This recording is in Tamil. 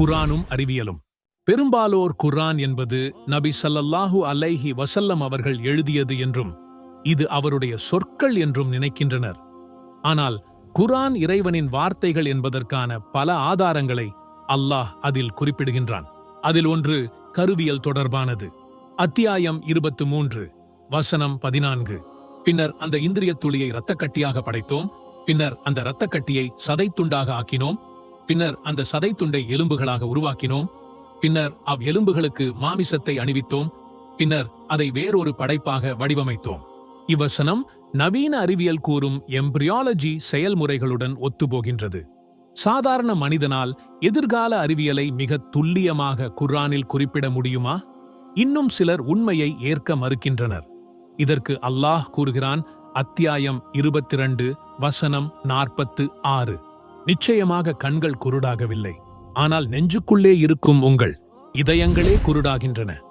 குரானும் அறிவியலும். பெரும்பாலோர் குர்ஆன் என்பது நபி சல்லல்லாஹு அலைஹி வசல்லம் அவர்கள் எழுதியது என்றும் இது அவருடைய சொற்கள் என்றும் நினைக்கின்றனர். ஆனால் குரான் இறைவனின் வார்த்தைகள் என்பதற்கான பல ஆதாரங்களை அல்லாஹ் அதில் குறிப்பிடுகின்றான். அதில் ஒன்று கருவியல் தொடர்பானது. அத்தியாயம் இருபத்து மூன்று வசனம் பதினான்கு. பின்னர் அந்த இந்திரியத் துளியை இரத்தக்கட்டியாக படைத்தோம். பின்னர் அந்த இரத்தக்கட்டியை சதைத்துண்டாக ஆக்கினோம். பின்னர் அந்த சதைத்துண்டை எலும்புகளாக உருவாக்கினோம். பின்னர் அவ் எலும்புகளுக்கு மாமிசத்தை அணிவித்தோம். பின்னர் அதை வேறொரு படைப்பாக வடிவமைத்தோம். இவ்வசனம் நவீன அறிவியல் கூறும் எம்பிரியாலஜி செயல்முறைகளுடன் ஒத்துப்போகின்றது. சாதாரண மனிதனால் எதிர்கால அறிவியலை மிக துல்லியமாக குர்ஆனில் குறிப்பிட முடியுமா? இன்னும் சிலர் உண்மையை ஏற்க மறுக்கின்றனர். இதற்கு அல்லாஹ் கூறுகிறான் அத்தியாயம் இருபத்தி ரெண்டு வசனம் நாற்பத்து ஆறு. நிச்சயமாக கண்கள் குருடாகவில்லை. ஆனால் நெஞ்சுக்குள்ளே இருக்கும் உங்கள் இதயங்களே குருடாகின்றன.